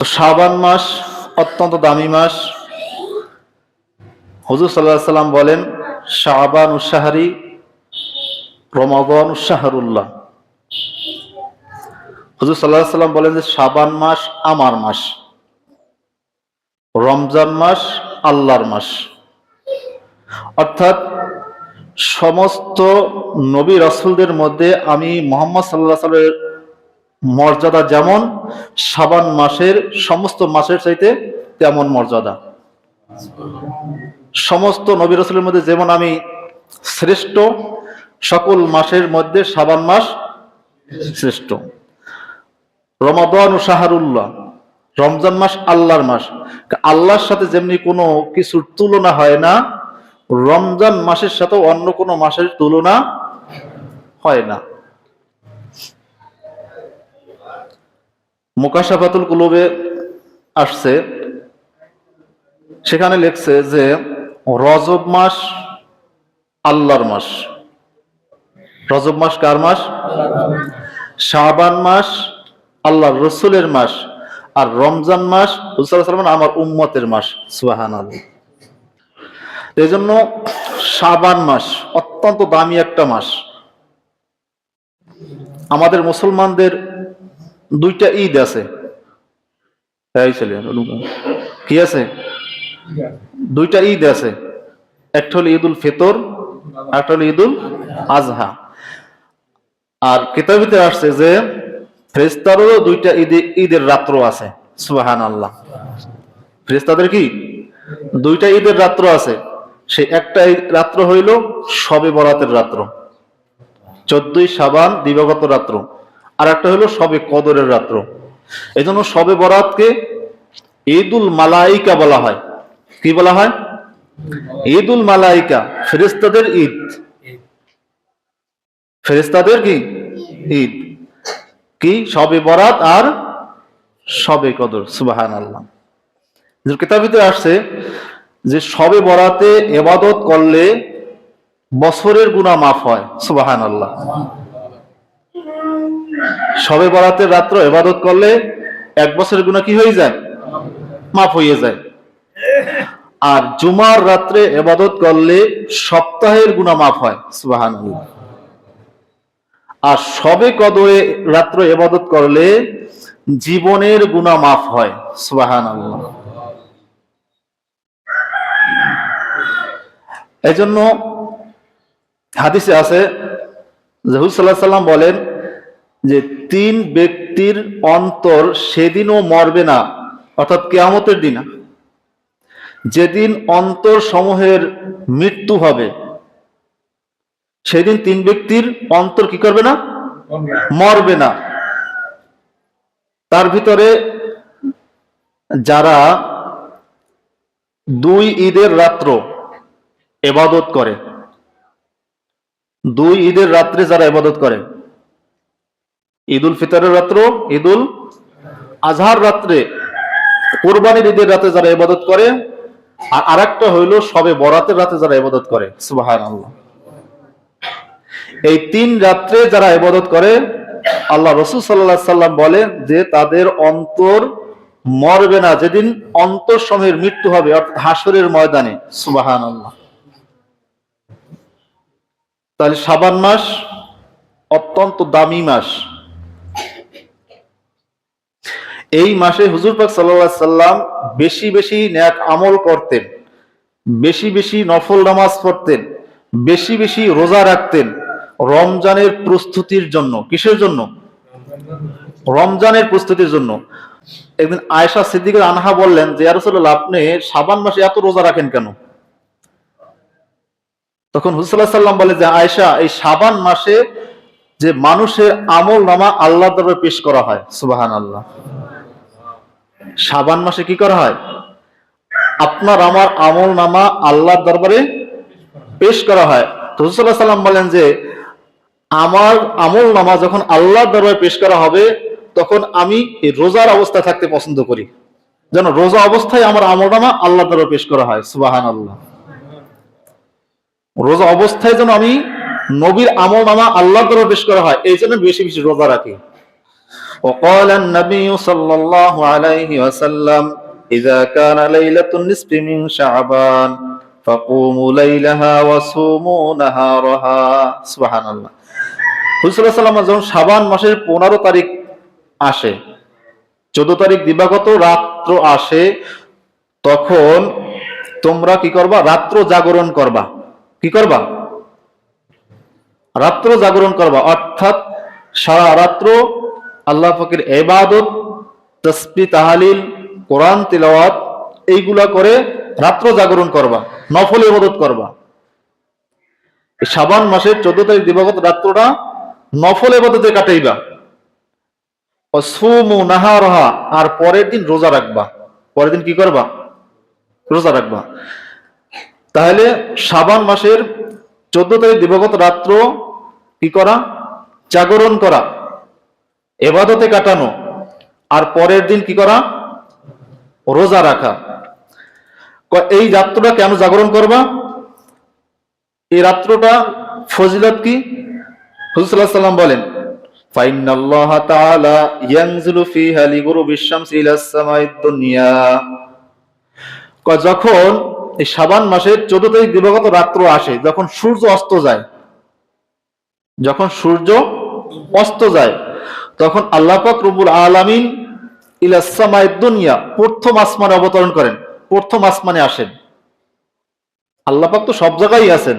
শাবান মাস অত্যন্ত দামি মাস। হুজুর সাল্লাহ সাল্লাম বলেন, শাবান উসাহারি রমাবান উসাহারুল্লাহ হুজুর সাল্লাহ সাল্লাম বলেন যে, শাবান মাস আমার মাস। রমজান মাস আল্লাহর মাস। অর্থাৎ সমস্ত নবী রসুলদের মধ্যে আমি মোহাম্মদ সাল্লাহ সাল্লামের মর্যাদা যেমন, সাবান মাসের, সমস্ত মাসের চাইতে তেমন মর্যাদা। সমস্ত নবী রসুলের মধ্যে যেমন আমি শ্রেষ্ঠ, সকল মাসের মধ্যে সাবান মাস শ্রেষ্ঠ। রমাদান ও শাহরুল্লাহ, রমজান মাস আল্লাহর মাস। আল্লাহর সাথে যেমনি কোনো কিছুর তুলনা হয় না, রমজান মাসের সাথে অন্য কোনো মাসের তুলনা হয় না। মুকাশাফাতুল কুলুবে আসছে, সেখানে লেখছে যে রজব মাস আল্লাহর মাস। রজব মাস কার মাস? শাবান মাস আল্লাহ রসুলের মাস। আর রমজান মাস হুসালাম আমার উম্মতের মাস সুবাহান এই জন্য শাবান মাস অত্যন্ত দামি একটা মাস। আমাদের মুসলমানদের দুইটা ঈদ আছে। কি আছে? দুইটা ঈদ আছে। একটা হলো ঈদুল ফিতর একটা হলো ঈদুল আজহা। আর কিতাবিতে আসছে যে ফেরেস্তারও দুইটা ঈদে, ঈদের রাত্র আছে সুবাহান আল্লাহ ফেরেস্তাদের কি? দুইটা ঈদের রাত্র আছে। সেই একটা রাত্র হইল সবে বরাতের রাত্র। চোদ্দই সাবান দিবাগত রাত্র। আর একটা হলো সবে কদরের রাত্র। এই জন্য সবে বরাতকে ঈদুল মালাইকা বলা হয়। কি বলা হয়? ঈদুল মালাইকা ফেরেস্তাদের ঈদ। ফেরেস্তাদের কি? ঈদ। কি? সবে বরাত আর সবে কদর সুবাহান আল্লাহ কিতাবিতে আসছে যে সবে বরাতে এবাদত করলে বছরের গুণা মাফ হয় সুবাহান আল্লাহ সবে বরাতের রাত্র এবাদত করলে এক বছরের গুণা কি হয়ে যায়? মাফ হয়ে যায়। আর জুমার রাত্রে এবাদত করলে সপ্তাহের গুণা মাফ হয় সুবাহান আর সবে কদরে রাত্র এবাদত করলে জীবনের গুণা মাফ হয় সুবাহান আল্লাহ এই জন্য হাদিসে আছে জহুর সাল্লাহ সাল্লাম বলেন যে তিন ব্যক্তির অন্তর সেদিনও মরবে না, অর্থাৎ কেয়ামতের দিন। যেদিন অন্তর সমূহের মৃত্যু হবে, সেদিন তিন ব্যক্তির অন্তর কি করবে না? মরবে না। তার ভিতরে যারা দুই ঈদের রাত্র এবাদত করে, দুই ঈদের রাত্রে যারা এবাদত করে ঈদুল ফিতরের রাত্র, ঈদুল আজহার রাত্রে, কোরবানির ঈদের রাতে যারা এবাদত করে, আর আরেকটা হইল সবে বরাতের রাতে যারা এবাদত করে। এই তিন রাত্রে যারা ইবাদত করে, আল্লাহ রসুল সাল্লাম যে তাদের অন্তর মরবে না। যেদিন অন্তর সময়ের মৃত্যু হবে, অর্থাৎ হাসরের ময়দানে। সুবাহান আল্লাহ তাহলে সাবান মাস অত্যন্ত দামি মাস। এই মাসে হুজুর পাক সাল্লাহ সাল্লাম বেশি বেশি ন্যাক আমল করতেন, বেশি বেশি নফল নামাজ পড়তেন, বেশি বেশি রোজা রাখতেন রমজানের প্রস্তুতির জন্য। কিসের জন্য? রমজানের প্রস্তুতির জন্য। একদিন আয়েশা সিদ্দিকের আনহা বললেন যে আরসল্লাহ আপনি সাবান মাসে এত রোজা রাখেন কেন? তখন হুসাল্লাহ সাল্লাম বলে যে, আয়েশা, এই সাবান মাসে যে মানুষের আমল নামা আল্লাহ দরবারে পেশ করা হয়। সুবাহান আল্লাহ সাবান মাসে কি করা হয়? আপনার আমার আমল নামা আল্লাহর দরবারে পেশ করা হয়। তো সাল্লাম বলেন যে, আমার আমল নামা যখন আল্লাহর দরবারে পেশ করা হবে, তখন আমি রোজার অবস্থায় থাকতে পছন্দ করি। যেন রোজা অবস্থায় আমার আমল নামা আল্লাহ দরবারে পেশ করা হয়। সুবাহান আল্লাহ রোজা অবস্থায় যেন আমি নবীর আমল নামা আল্লাহ দরবারে পেশ করা হয়, এই জন্য বেশি বেশি রোজা রাখি। وقال النبي صلى الله عليه وسلم إذا كان ليلة النصف من شعبان فقوموا ليلها وصوموا نهارها سبحان الله হুজুল্লাহ সাল্লাম যখন সাবান মাসের পনেরো তারিখ আসে চোদ্দ তারিখ দিবাগত রাত্র আসে তখন তোমরা কি করবা রাত্র জাগরণ করবা কি করবা রাত্র জাগরণ করবা অর্থাৎ সারা রাত্র আল্লাহ ফকির এবাদত তসবি, তাহালিল, কোরআন, তিলাওয়াত, এইগুলা করে রাত্র জাগরণ করবা, নফল ইবাদত করবা। শাবান মাসের চোদ্দ তারিখ দিবাগত রাত্রটা নফল ইবাদতে কাটাইবা। অসুমু নাহারহা, আর পরের দিন রোজা রাখবা। পরের দিন কি করবা? রোজা রাখবা। তাহলে সাবান মাসের চোদ্দ তারিখ দিবাগত রাত্র কি করা? জাগরণ করা। এবাদতে কাটানো। আর পরের দিন কি করা? রোজা রাখা। এই রাত্রটা কেন জাগরণ করবা? এই রাত্রটা ফজিলত কি? হুজুল্লাহ সাল্লাম বলেন ফাইনাল্লাহ তাআলা ইয়ানজিলু ফিহা লিগুরুবি শামসি ইলা সামাইদ দুনিয়া। যখন এই শাবান মাসের চোদ্দ তারিখ দিবাগত রাত্র আসে, যখন সূর্য অস্ত যায়, যখন সূর্য অস্ত যায় তখন আল্লাহ পাক রব্বুল আলামিন ইলাসামায় দুনিয়া প্রথম আসমানে অবতরণ করেন, প্রথম আসমানে আসেন। আল্লাহ পাক তো সব জায়গায় আছেন।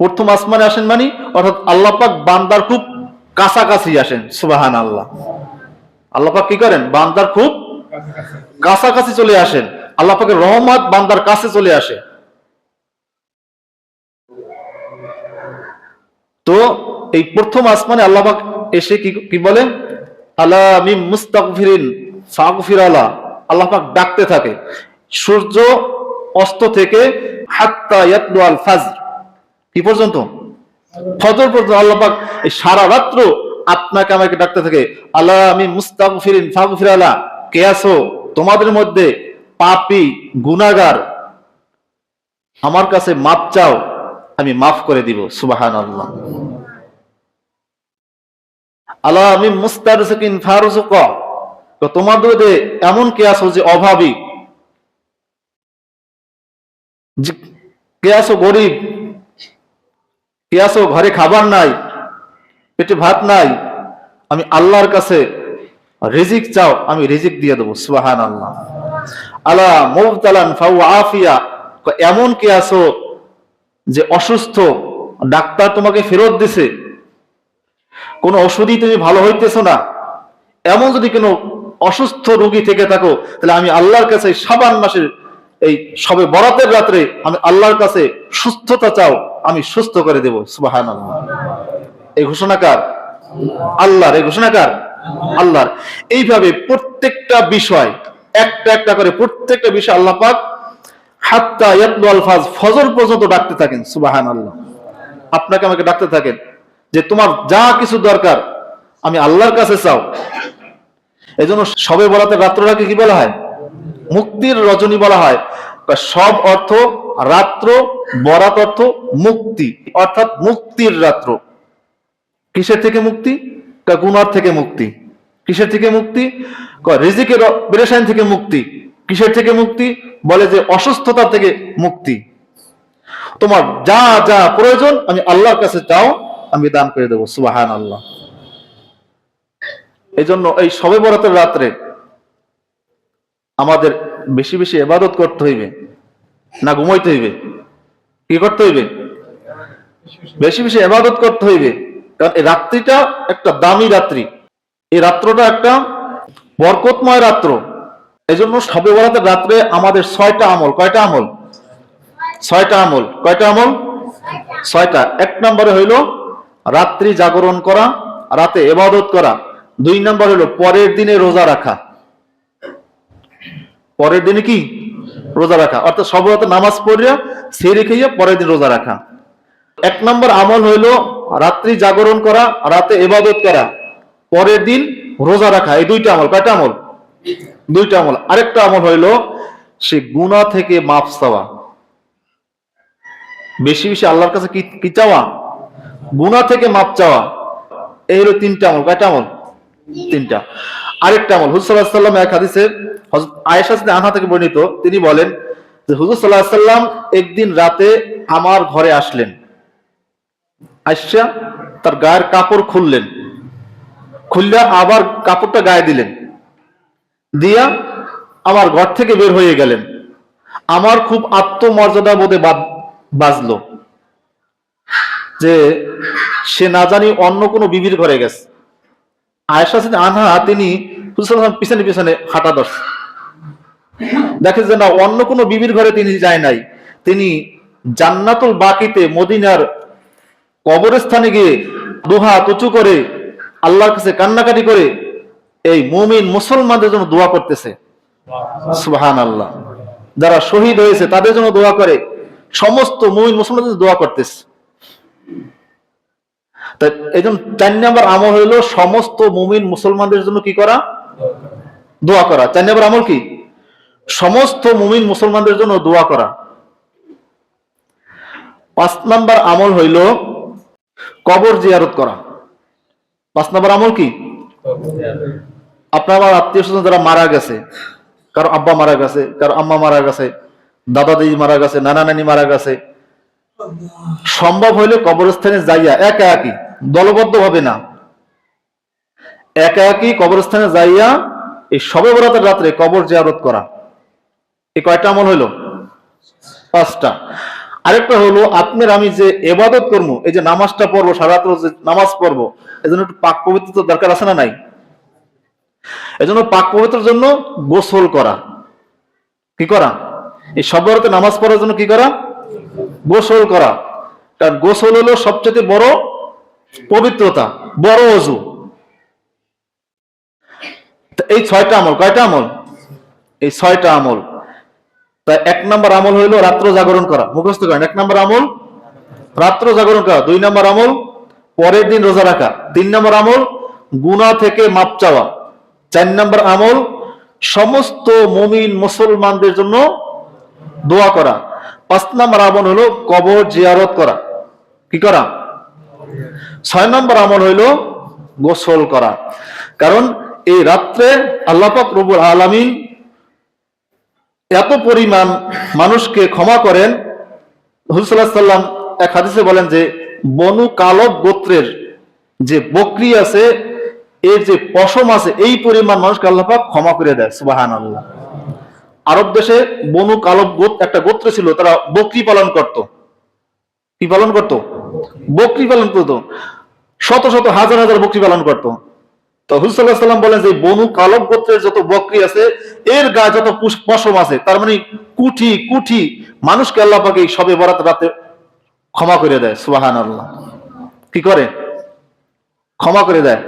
প্রথম আসমানে আসেন মানে অর্থাৎ আল্লাহ পাক বান্দার খুব কাছাকাছি আসেন সুবাহান আল্লাহ আল্লাহ পাক কি করেন? বান্দার খুব কাছাকাছি চলে আসেন। আল্লাহ পাকের রহমত বান্দার কাছে চলে আসে। তো এই প্রথম আসমানে আল্লাহ পাক এসে কি কি বলে আল্লাহ আমি মুস্তাকফিরিন ফাগফির আল্লাহ ডাকতে থাকে। সূর্য অস্ত থেকে কি পর্যন্ত? ফজর পর্যন্ত আল্লাহ পাক এই সারা রাত্র আপনাকে আমাকে ডাকতে থাকে। আল্লাহ আমি মুস্তাগফিরিন ফাগফির আল্লাহ কে আছো? তোমাদের মধ্যে পাপি গুনাগার আমার কাছে মাপ চাও, আমি মাফ করে দিব। সুবাহান আল্লাহ আল্লাহ আমি মুস্তারসিকিন ফারুজুক তো তোমাদের এমন কে আছো যে অভাবী? কে আছো গরিব? কে আছো ঘরে খাবার নাই? পেটে ভাত নাই? আমি আল্লাহর কাছে রিজিক চাও, আমি রিজিক দিয়ে দেবো সুবাহান আল্লাহ আলা মুবতালান ফাউ আফিয়া। এমন কে আছো যে অসুস্থ? ডাক্তার তোমাকে ফেরত দিছে। কোন ওষুধই তুমি ভালো হইতেছো না। এমন যদি কোনো অসুস্থ রোগী থেকে থাকো, তাহলে আমি আল্লাহর কাছে সাবান মাসের এই সবে বরাতের রাত্রে আমি আল্লাহর কাছে সুস্থতা চাও, আমি সুস্থ করে দেব। সুবাহান এই ঘোষণাকার আল্লাহর। এই ঘোষণাকার আল্লাহর। এইভাবে প্রত্যেকটা বিষয়, একটা একটা করে প্রত্যেকটা বিষয় আল্লাহ পাক হাত্তা ইয়াতলু আল ফাজ ফজর পর্যন্ত ডাকতে থাকেন। সুবাহান আল্লাহ আপনাকে আমাকে ডাকতে থাকেন। যে তোমার যা কিছু দরকার, আমি আল্লাহর কাছে চাও। এই জন্য সবে বলাতে রাত্রটাকে কি বলা হয়? মুক্তির রজনী বলা হয়। সব অর্থ রাত্র, বরাত অর্থ মুক্তি, অর্থাৎ মুক্তির রাত্র। কিসের থেকে মুক্তি? কা গুনার থেকে মুক্তি। কিসের থেকে মুক্তি? রিজিকের পেরেশান থেকে মুক্তি। কিসের থেকে মুক্তি? বলে যে অসুস্থতা থেকে মুক্তি। তোমার যা যা প্রয়োজন, আমি আল্লাহর কাছে চাও। আমি দান করে দেবো সুবাহান আল্লাহ এই জন্য এই সবে বরাতের রাত্রে আমাদের বেশি বেশি এবাদত করতে হইবে, না ঘুমাইতে হইবে, কি করতে হইবে? বেশি বেশি এবাদত করতে হইবে, কারণ এই রাত্রিটা একটা দামি রাত্রি। এই রাত্রটা একটা বরকতময় রাত্র। এই জন্য সবে বরাতের রাত্রে আমাদের ছয়টা আমল, কয়টা আমল? ছয়টা আমল, কয়টা আমল? ছয়টা। এক নম্বরে হইল রাত্রি জাগরণ করা, রাতে এবাদত করা। দুই নম্বর হইল পরের দিনে রোজা রাখা। পরের দিনে কি? রোজা রাখা। অর্থাৎ সব রাতে নামাজ পড়িয়া সে রেখে পরের দিন রোজা রাখা। এক নম্বর আমল হইল রাত্রি জাগরণ করা, রাতে এবাদত করা। পরের দিন রোজা রাখা। এই দুইটা আমল। কয়টা আমল? দুইটা আমল। আরেকটা আমল হইল সে গুণা থেকে মাফ চাওয়া। বেশি বেশি আল্লাহর কাছে কি চাওয়া? গুণা থেকে মাপ চাওয়া, এই হলো তিনটা আমল। কয়টা আমল? তিনটা। আরেকটা আমল, হুজুর সাল্লাম এক হাদিসে আয়েশা আনহা থেকে বর্ণিত, তিনি বলেন যে হুজুর সাল্লাহ সাল্লাম একদিন রাতে আমার ঘরে আসলেন। আয়সা তার গায়ের কাপড় খুললেন। খুললে আবার কাপড়টা গায়ে দিলেন। দিয়া আমার ঘর থেকে বের হয়ে গেলেন। আমার খুব আত্মমর্যাদা বোধে বাজলো। যে সে না জানি অন্য কোনো বিবির ঘরে গেছে। আয়েশা সিদ্দিকা আনহা তিনি পিছনে পিছনে হাঁটা ধরছে দেখে যে না, অন্য কোনো বিবির ঘরে তিনি যায় নাই। তিনি জান্নাতুল বাকিতে মদিনার কবরস্থানে গিয়ে দুহা উঁচু করে আল্লাহর কাছে কান্নাকাটি করে এই মুমিন মুসলমানদের জন্য দোয়া করতেছে। সুহান আল্লাহ যারা শহীদ হয়েছে তাদের জন্য দোয়া করে। সমস্ত মুমিন মুসলমানদের দোয়া করতেছে। তাই চার নম্বর আমল হইল সমস্ত মুমিন মুসলমানদের জন্য কি করা? দোয়া করা। চার নম্বর আমল কি? সমস্ত মুমিন মুসলমানদের জন্য দোয়া করা। পাঁচ নাম্বার আমল হইল কবর জিয়ারত করা। পাঁচ নাম্বার আমল কি? আপনার আত্মীয় স্বজন যারা মারা গেছে, কারও আব্বা মারা গেছে, কারও আম্মা মারা গেছে দাদা দিদি মারা গেছে নানা নানি মারা গেছে সম্ভব হইলে কবরস্থানে যাইয়া একা একই দলবদ্ধ ভাবে না। একা একই কবরস্থানে যাইয়া এই সবে বরাতের রাত্রে কবর জিয়ারত করা। এই কয়টা আমল হইল? পাঁচটা। আরেকটা হলো আপনার আমি যে এবাদত করব এই যে নামাজটা পড়ব সারাত্র যে নামাজ পড়ব এজন্য একটু পাক পবিত্র দরকার আছে না নাই? এজন্য পাক পবিত্রের জন্য গোসল করা। কি করা? এই সব নামাজ পড়ার জন্য কি করা? গোসল করা। কারণ গোসল হলো সবচেয়ে বড় পবিত্রতা, বড় অজু। এই ছয়টা আমল, কয়টা আমল? এই ছয়টা আমল। তাই এক নম্বর আমল হইল রাত্র জাগরণ করা। মুখস্থ করেন, এক নম্বর আমল, রাত্র জাগরণ করা। দুই নম্বর আমল, পরের দিন রোজা রাখা। তিন নম্বর আমল গুণা থেকে মাপ চাওয়া। চার নম্বর আমল, সমস্ত মমিন মুসলমানদের জন্য দোয়া করা। পাঁচ নম্বর আমল হলো কবর জিয়ারত করা। কি করা? ছয় নম্বর আমল হইল গোসল করা। কারণ এই রাত্রে আল্লাপাক রবুল আলামিন এত পরিমাণ মানুষকে ক্ষমা করেন। হুসুল্লাহ এক হাদিসে বলেন যে, বনু কালব গোত্রের যে বকরি আছে, এর যে পশম আছে, এই পরিমাণ মানুষকে আল্লাপাক ক্ষমা করে দেয় সুবাহান আল্লাহ আরব দেশে বনু কালব একটা গোত্র ছিল, তারা বকরি পালন করত। কি পালন করত? বকরি পালন করত। শত শত, হাজার হাজার বকরি পালন করত। তো হুসুল্লাহ সাল্লাম বলেন যে বনু কালব গোত্রের যত বকরি আছে, এর গায়ে যত পশম আছে, তার মানে কুঠি কুঠি, মানুষকে আল্লাহ পাকে সবে বরাত রাতে ক্ষমা করে দেয় সুবাহান আল্লাহ কি করে? ক্ষমা করে দেয়।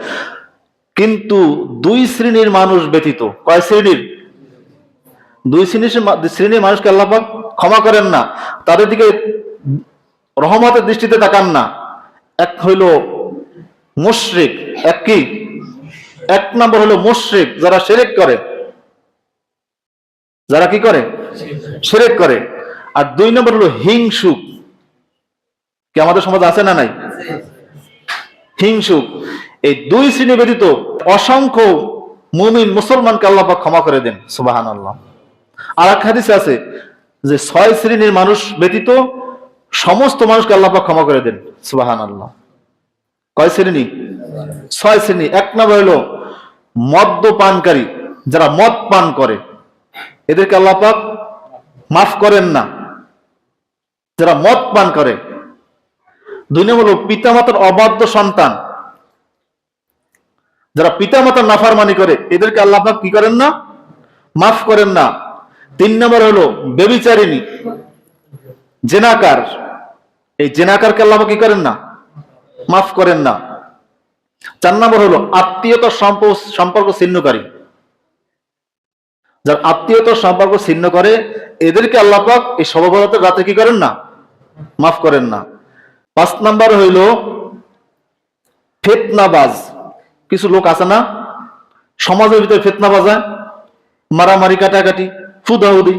কিন্তু দুই শ্রেণির মানুষ ব্যতীত, কয় শ্রেণির? দুই শ্রেণির শ্রেণির মানুষকে আল্লাহ পাক ক্ষমা করেন না। তাদের দিকে রহমতের দৃষ্টিতে তাকান না। এক হইল মুশরিক। এক কি? এক নম্বর হলো মুশরিক, যারা সেরেক করে। যারা কি করে? সেরেক করে। আর দুই নম্বর হলো হিংসুক। কি আমাদের সমাজ আছে না নাই? হিংসুক। এই দুই শ্রেণি ব্যতীত অসংখ্য মুমিন মুসলমানকে আল্লাহ ক্ষমা করে দেন। সুবাহান আল্লাহ আর এক হাদিসে আছে যে ছয় শ্রেণির মানুষ ব্যতীত সমস্ত মানুষকে আল্লাহ ক্ষমা করে দেন। সুবাহান আল্লাহ কয় শ্রেণি? ছয় শ্রেণি। এক নম্বর হলো মদ্যপানকারী, যারা মদ পান করে, এদেরকে আল্লাহ পাক মাফ করেন না। যারা মদ পান করে। দুই নম্বর হলো পিতামাতার অবাধ্য সন্তান, যারা পিতামাতার নাফারমানি করে, এদেরকে আল্লাহ পাক কি করেন না? মাফ করেন না। তিন নম্বর হলো বেবিচারিণী জেনাকার। এই জেনাকারকে আল্লাহ কি করেন না? মাফ করেন না। চার নম্বর হলো আত্মীয়তার সম্পর্ক ছিন্নকারী যার আত্মীয়তার সম্পর্ক ছিন্ন করে, এদেরকে আল্লাহ পাক এই সর্বভারতের রাতে কি করেন না? মাফ করেন না। পাঁচ নাম্বার হইল ফেতনাবাজ। কিছু লোক আছে না? সমাজের ভিতরে ফেতনা বাজায় মারামারি, কাটাকাটি। ফুদাহুদি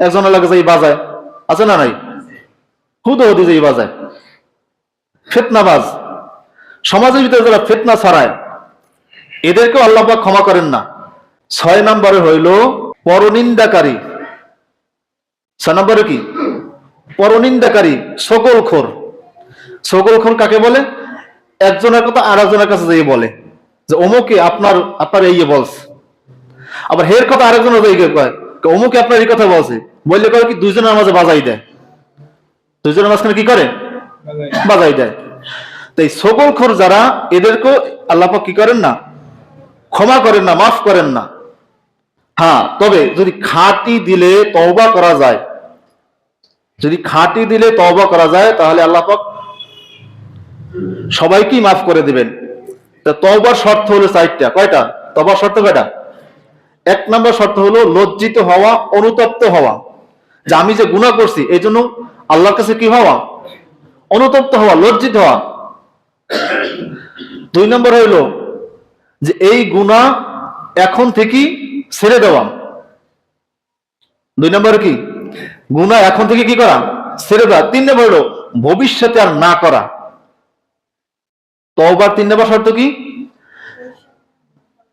একজনের লাগে যাই বাজায়। আছে না নাই? হুদাহুদি যাই বাজায়। ফেতনাবাজ। সমাজের ভিতরে যারা ফেতনা ছড়ায়, এদেরকেও আল্লাহপাক ক্ষমা করেন না। ছয় নম্বরে হইল পরনিন্দাকারী। ছয় নম্বরে কি? পরনিন্দাকারী, সকলখোর। সকলখোর কাকে বলে? একজনের কথা আর একজনের কাছে যেয়ে বলে। যে অমুকে আপনার আপনার এই বলছে। আবার হের কথা আরেকজনের কয়। অমুকে আপনার এই কথা বলছে। বললে করে কি দুইজনের মাঝে বাজাই দেয়। দুইজনের মাঝখানে কি করে? বাজাই। দেয়। তাই এই সকলখোর যারা এদেরকেও আল্লাপাক কি করেন না? ক্ষমা করেন না মাফ করেন না। হ্যাঁ তবে যদি খাঁটি দিলে তওবা করা যায়। যদি খাঁটি দিলে তওবা করা যায় তাহলে আল্লাপাক সবাইকেই মাফ করে দিবেন। তা তওবার শর্ত হলো চারটা। কয়টা? তবার শর্ত কয়টা? এক নম্বর শর্ত হলো লজ্জিত হওয়া, অনুতপ্ত হওয়া। যে আমি যে গুনাহ করছি, এই জন্য আল্লাহর কাছে কি হওয়া? অনুতপ্ত হওয়া, লজ্জিত হওয়া। দুই নম্বর হইল যে এই গুনাহ এখন থেকে ছেড়ে দেওয়া। দুই নম্বর কি? গুনাহ এখন থেকে কি করা? ছেড়ে দেওয়া। তিন নম্বর হলো ভবিষ্যতে আর না করা। তওবার তিন নম্বর শর্ত কি?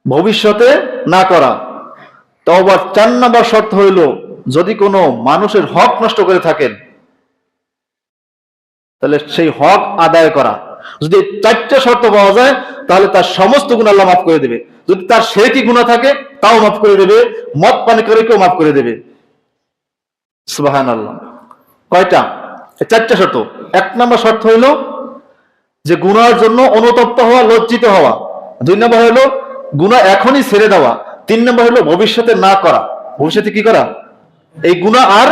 ভবিষ্যতে না করা। তওবার চার নম্বর শর্ত হইল, যদি কোনো মানুষের হক নষ্ট করে থাকেন, তাহলে সেই হক আদায় করা। যদি চারটা শর্ত পাওয়া যায়, তাহলে তার সমস্ত গুণ আল্লাহ মাফ করে দেবে। যদি তার সেটি গুণা থাকে, তাও মাফ করে দেবে। মদ পানি করে কেউ মাফ করে দেবে। সুবাহান আল্লাহ কয়টা চারটা শর্ত। এক নম্বর শর্ত হইল যে গুনার জন্য অনুতপ্ত হওয়া, লজ্জিত হওয়া। দুই নম্বর হলো গুণা এখনই ছেড়ে দেওয়া। তিন নম্বর হলো ভবিষ্যতে না করা। ভবিষ্যতে কি করা? এই গুণা আর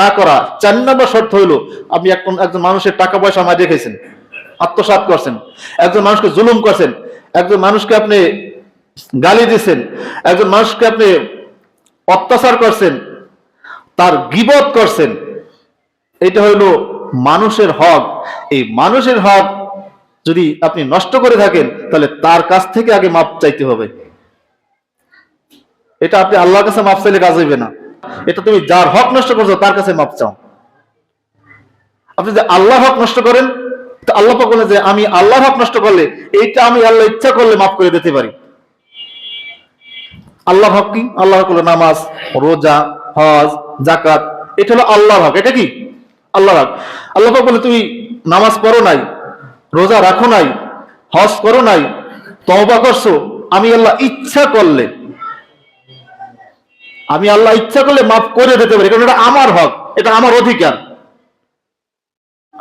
না করা। চার নম্বর শর্ত হইল আপনি একজন মানুষের টাকা পয়সা আমায় রেখেছেন আত্মসাৎ করছেন, একজন মানুষকে জুলুম করছেন, একজন মানুষকে আপনি গালি দিছেন, একজন মানুষকে আপনি অত্যাচার করছেন, তার গিবত করছেন, এটা হইল মানুষের হক। এই মানুষের হক যদি আপনি নষ্ট করে থাকেন, তাহলে তার কাছ থেকে আগে মাপ চাইতে হবে। এটা আপনি আল্লাহর কাছে মাপ চাইলে কাজ হইবে না। এটা তুমি যার হক নষ্ট করছ, তার কাছে মাপ চাও। আপনি যে আল্লাহ হক নষ্ট করেন, তো আল্লাহ বলে যে, আমি আল্লাহর হক নষ্ট করলে, এইটা আমি আল্লাহ ইচ্ছা করলে মাফ করে দিতে পারি। আল্লাহ হক কি? আল্লাহ হক নামাজ, রোজা, হজ জাকাত এটা হলো আল্লাহর হক। এটা কি? আল্লাহ হক। আল্লাহ বলে, তুমি নামাজ পড়ো নাই, রোজা রাখো নাই, হজ করো নাই, তওবা করছ, আমি আল্লাহ ইচ্ছা করলে আমি আল্লাহ ইচ্ছা করলে মাফ করে দিতে পারি, কারণ এটা আমার হক, এটা আমার অধিকার।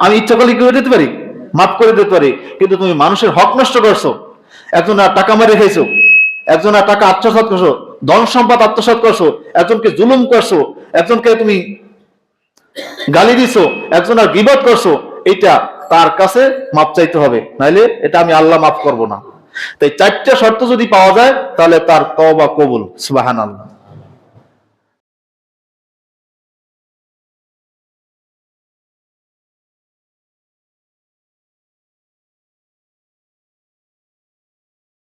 আমি ইচ্ছা করলে কি করে দিতে পারি? মাফ করে দিতে পারি। কিন্তু তুমি মানুষের হক নষ্ট করছ একজন আর টাকা মেরে খেয়েছো একজন আর টাকা আত্মসাৎ করছ, ধন সম্পদ আত্মসাৎ করছ, একজনকে জুলুম করছ, একজনকে তুমি গালি দিছো একজন আর বিপদ করছ এটা তার কাছে মাপ চাইতে হবে। নাইলে এটা আমি আল্লাহ মাফ করব না। তাই চারটা শর্ত যদি পাওয়া যায়, তাহলে তার তওবা কবুল সুবাহান আল্লাহ